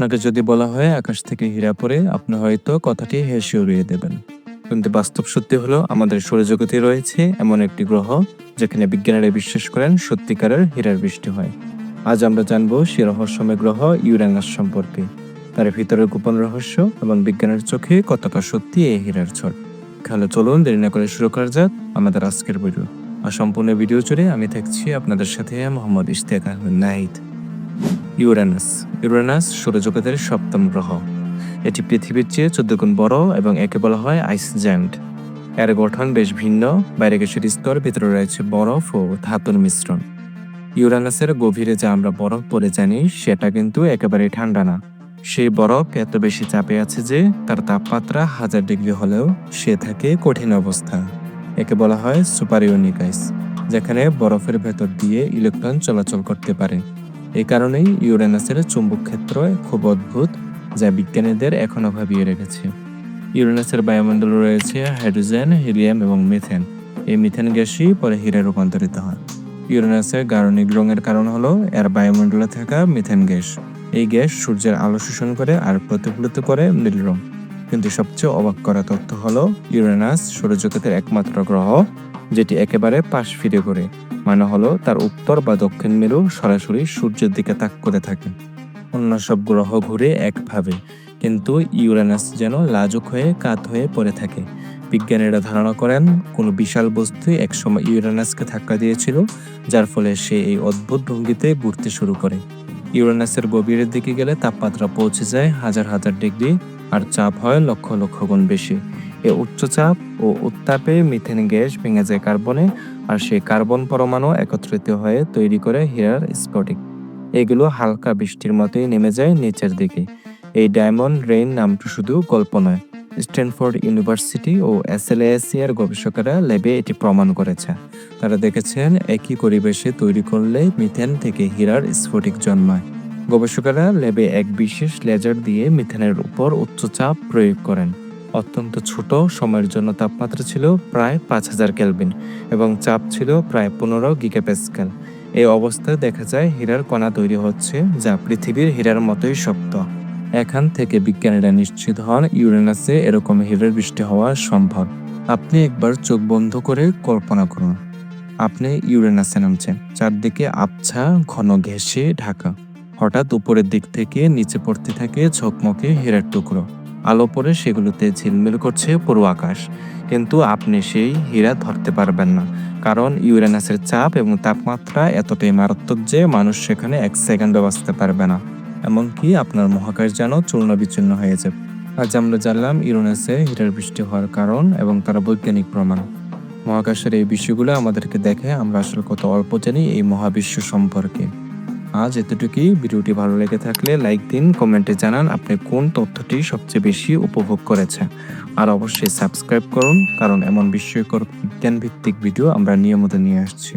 আপনাকে যদি বলা হয়, আকাশ থেকে হীরা পরে আপনি হয়তো কথাটি হেসে উড়িয়ে দেবেন। কিন্তু বাস্তব সত্যি হলো, আমাদের সৌরজগতে রয়েছে এমন একটি গ্রহ, যেখানে বিজ্ঞানীরা বিশ্বাস করেন সত্যিকারের হীরার বৃষ্টি হয়। আজ আমরা জানব সে রহস্যময় গ্রহ ইউরেনাস সম্পর্কে। তার ভিতরের গোপন রহস্য এবং বিজ্ঞানের চোখে কতটা সত্যি এই হীরার ঝড়। তাহলে চলুন দেরি না করে শুরু করা যাক আমাদের আজকের ভিডিও আর সম্পূর্ণ ভিডিও জুড়ে আমি থাকছি আপনাদের সাথে মোহাম্মদ ইশতিয়াক আহমেদ নাহিদ ইউরেনাস। ইউরেনাস সৌরজগতের সপ্তম গ্রহ। এটি পৃথিবীর চেয়ে চোদ্দ গুণ বড় এবং একে বলা হয় আইস জ্যান্ট এর গঠন বেশ ভিন্ন, বাইরে গ্যাসের স্তর, ভিতরে রয়েছে বরফ ও ধাতুর মিশ্রণ। ইউরেনাসের গভীরে যা আমরা বরফ পরে জানি, সেটা কিন্তু একেবারেই ঠান্ডা না। সেই বরফ এত বেশি চাপে আছে যে, তার তাপমাত্রা হাজার ডিগ্রি হলেও সে থাকে কঠিন অবস্থা। একে বলা হয় সুপারিওনিক আইস যেখানে বরফের ভেতর দিয়ে ইলেকট্রন চলাচল করতে পারে। এই কারণেই ইউরেনাসের চুম্বক ক্ষেত্র খুব অদ্ভুত, যা বিজ্ঞানীদের এখনও ভাবিয়ে রেখেছে। ইউরেনাসের বায়ুমণ্ডলে রয়েছে হাইড্রোজেন, হিলিয়াম এবং মিথেন। এই মিথেন গ্যাসই পরে হীরে রূপান্তরিত হয়। ইউরেনাসের গারণিক রঙের কারণ হলো এর বায়ুমণ্ডলে থাকা মিথেন গ্যাস। এই গ্যাস সূর্যের আলো শোষণ করে আর প্রতিফলিত করে নীল রং। কিন্তু সবচেয়ে অবাক করা তথ্য হলো, ইউরেনাস সৌরজগতের একমাত্র গ্রহ যেটি একেবারে পাশ ফিরে করে মানে হলো তার উত্তর বা দক্ষিণ মেরু সরাসরি সূর্যের দিকে তাক করে থাকে। অন্য সব গ্রহ ঘুরে একভাবে, কিন্তু ইউরেনাস যেন লাজুক হয়ে কাত হয়ে পড়ে থাকে। বিজ্ঞানীরা ধারণা করেন, কোনো বিশাল বস্তু একসময় ইউরেনাসকে ধাক্কা দিয়েছিল, যার ফলে সে এই অদ্ভুত ভঙ্গিতে ঘুরতে শুরু করে। ইউরেনাসের গভীরের দিকে গেলে তাপমাত্রা পৌঁছে যায় হাজার হাজার ডিগ্রি, আর চাপ হয় লক্ষ লক্ষ গুণ বেশি। এ উচ্চচাপ ও উত্তাপে মিথেন গ্যাস ভেঙে যায় কার্বনে, আর সেই কার্বন পরমাণু একত্রিত হয়ে তৈরি করে হীরার স্ফটিক। এগুলো হালকা বৃষ্টির মতোই নেমে যায় নিচের দিকে। এই ডায়মন্ড রেইন নামটি শুধু গল্প নয়, স্ট্যানফোর্ড ইউনিভার্সিটি ও এসএলএসি এর গবেষকেরা ল্যাবে এটি প্রমাণ করেছে। তারা দেখেছেন, একই পরিবেশে তৈরি করলে মিথেন থেকে হীরার স্ফটিক জন্মায়। গবেষকেরা ল্যাবে এক বিশেষ লেজার দিয়ে মিথেনের উপর উচ্চচাপ প্রয়োগ করেন। অত্যন্ত ছোট, সময়ের জন্য তাপমাত্রা ছিল প্রায় পাঁচ হাজার কেলভিন এবং চাপ ছিল প্রায় পনেরো গিগাপ্যাসকেল এই অবস্থায় দেখা যায় হীরার কণা তৈরি হচ্ছে যা পৃথিবীর হীরার মতোই শক্ত। এখান থেকে বিজ্ঞানীরা নিশ্চিত হন ইউরেনাসে এরকম হীরের বৃষ্টি হওয়া সম্ভব। আপনি একবার চোখ বন্ধ করে কল্পনা করুন। আপনি ইউরেনাসে নামছেন, চারদিকে আবছা ঘন ঘেঁষে ঢাকা। হঠাৎ উপরের দিক থেকে নিচে পড়তে থাকে ঝকমকে হীরার টুকরো। আলো পড়ে সেগুলোতে ঝিলমিল করছে পুরো আকাশ। কিন্তু আপনি সেই হীরা ধরতে পারবেন না, কারণ ইউরেনাসের চাপ এবং তাপমাত্রা এতটাই মারাত্মক যে মানুষ সেখানে এক সেকেন্ডও বাঁচতে পারবে না। এমনকি আপনার মহাকাশ যেন চূর্ণ বিচ্ছিন্ন হয়ে যাবে। আজ আমরা জানলাম ইউরেনাসে হীরার বৃষ্টি হওয়ার কারণ এবং তার বৈজ্ঞানিক প্রমাণ। মহাকাশের এই বিষয়গুলো আমাদেরকে দেখে আমরা আসলে কত অল্প জানি এই মহাবিশ্ব সম্পর্কে। আজ এতটুকুই। ভিডিওটি ভালো লেগে থাকলে লাইক দিন, কমেন্টে জানান আপনি কোন তথ্যটি সবচেয়ে বেশি উপভোগ করেছেন আর অবশ্যই সাবস্ক্রাইব করুন, কারণ এমন বিস্ময়কর বিজ্ঞান ভিত্তিক ভিডিও আমরা নিয়মিত নিয়ে আসছি।